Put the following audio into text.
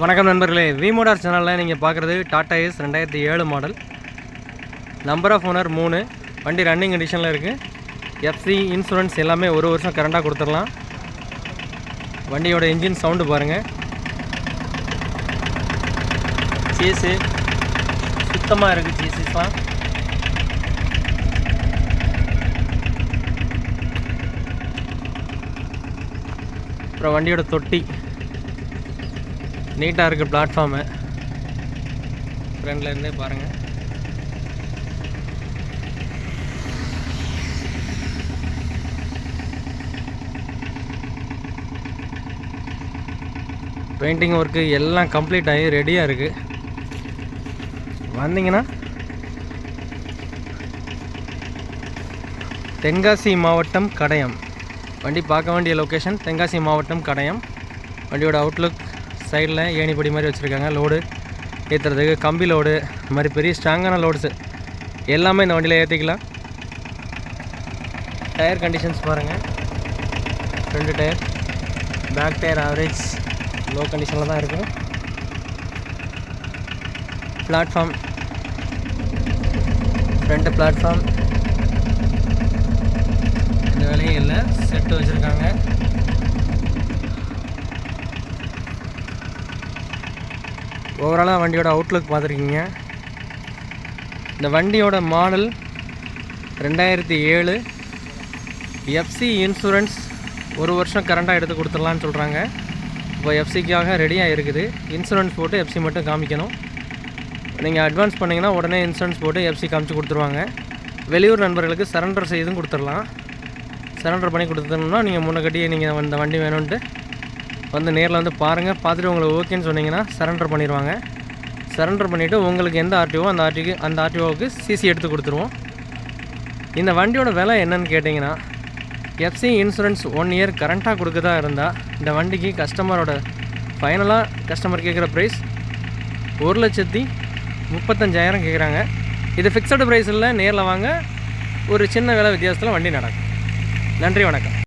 வணக்கம் நண்பர்களே. விமோடார் சேனலில் நீங்கள் பார்க்குறது டாடா எஸ் ரெண்டாயிரத்தி ஏழு மாடல் நம்பர் ஆஃப் ஓனர் மூணு. வண்டி ரன்னிங் கண்டிஷனில் இருக்குது எஃப்சி இன்சூரன்ஸ் எல்லாமே ஒரு வருஷம் கரண்டாக கொடுத்துடலாம். வண்டியோட இன்ஜின் சவுண்டு பாருங்கள் சேஸு சுத்தமாக இருக்குது சேஸஸ்லாம் அப்புறம் வண்டியோட தொட்டி. நீட்டாக இருக்குது பிளாட்ஃபார்மு ஃப்ரெண்டில் இருந்தே பாருங்கள் பெயிண்டிங் ஒர்க்கு எல்லாம் கம்ப்ளீட் ஆகி ரெடியாக இருக்குது வந்தீங்கன்னா தென்காசி மாவட்டம் கடையம். வண்டி பார்க்க வேண்டிய லொக்கேஷன் தென்காசி மாவட்டம் கடையம். வண்டியோட அவுட்லுக் சைடில் ஏணிப்படி மாதிரி வச்சுருக்காங்க லோடு ஏற்றுறதுக்கு கம்பி லோடு இந்த மாதிரி பெரிய ஸ்ட்ராங்கான லோட்ஸு எல்லாமே இந்த வண்டியில் ஏற்றிக்கலாம் டயர் கண்டிஷன்ஸ் பாருங்கள் ரெண்டு tyre back tyre average low கண்டிஷனில் தான் இருக்கும். பிளாட்ஃபார்ம் ஃப்ரண்ட்டு பிளாட்ஃபார்ம் இந்த வேலையும் இல்லை. செட்டு வச்சுருக்காங்க. ஓவராலாக வண்டியோட அவுட்லுக் பார்த்துருக்கீங்க. இந்த வண்டியோட மாடல் ரெண்டாயிரத்தி ஏழு. எஃப்சி இன்சூரன்ஸ் ஒரு வருஷம் கரண்டாக எடுத்து கொடுத்துடலான்னு சொல்கிறாங்க இப்போ எஃப்சிக்காக ரெடியாக இருக்குது. இன்சூரன்ஸ் போட்டு எஃப்சி மட்டும் காமிக்கணும். நீங்கள் அட்வான்ஸ் பண்ணிங்கன்னா உடனே இன்சூரன்ஸ் போட்டு எஃப்சி காமிச்சு கொடுத்துருவாங்க. வெளியூர் நண்பர்களுக்கு சரண்டர் செய்தும் கொடுத்துடலாம். சரண்டர் பண்ணி கொடுத்துருந்தோம்னா நீங்கள் முன்னக்கட்டியே நீங்கள் இந்த வண்டி வேணும்ன்ட்டு வந்து நேரில் வந்து பாருங்கள் பார்த்துட்டு உங்களுக்கு ஓகேன்னு சொன்னீங்கன்னா சரண்டர் பண்ணிடுவாங்க சரண்டர் பண்ணிவிட்டு உங்களுக்கு எந்த ஆர்டிஓ அந்த ஆர்டிக்கு அந்த ஆர்டிஓவுக்கு சிசி எடுத்து கொடுத்துருவோம். இந்த வண்டியோட விலை என்னன்னு கேட்டிங்கன்னா எஃப்சி இன்சூரன்ஸ் ஒன் இயர் கரண்ட்டாக கொடுக்கதா இருந்தால் இந்த வண்டிக்கு கஸ்டமரோட ஃபைனலாக கஸ்டமர் கேட்குற ப்ரைஸ் ஒரு லட்சத்தி முப்பத்தஞ்சாயிரம் கேட்குறாங்க இது ஃபிக்ஸடு ப்ரைஸ் இல்லை நேரில் வாங்க. ஒரு சின்ன விலை வித்தியாசத்தில் வண்டி நடக்கும். நன்றி வணக்கம்.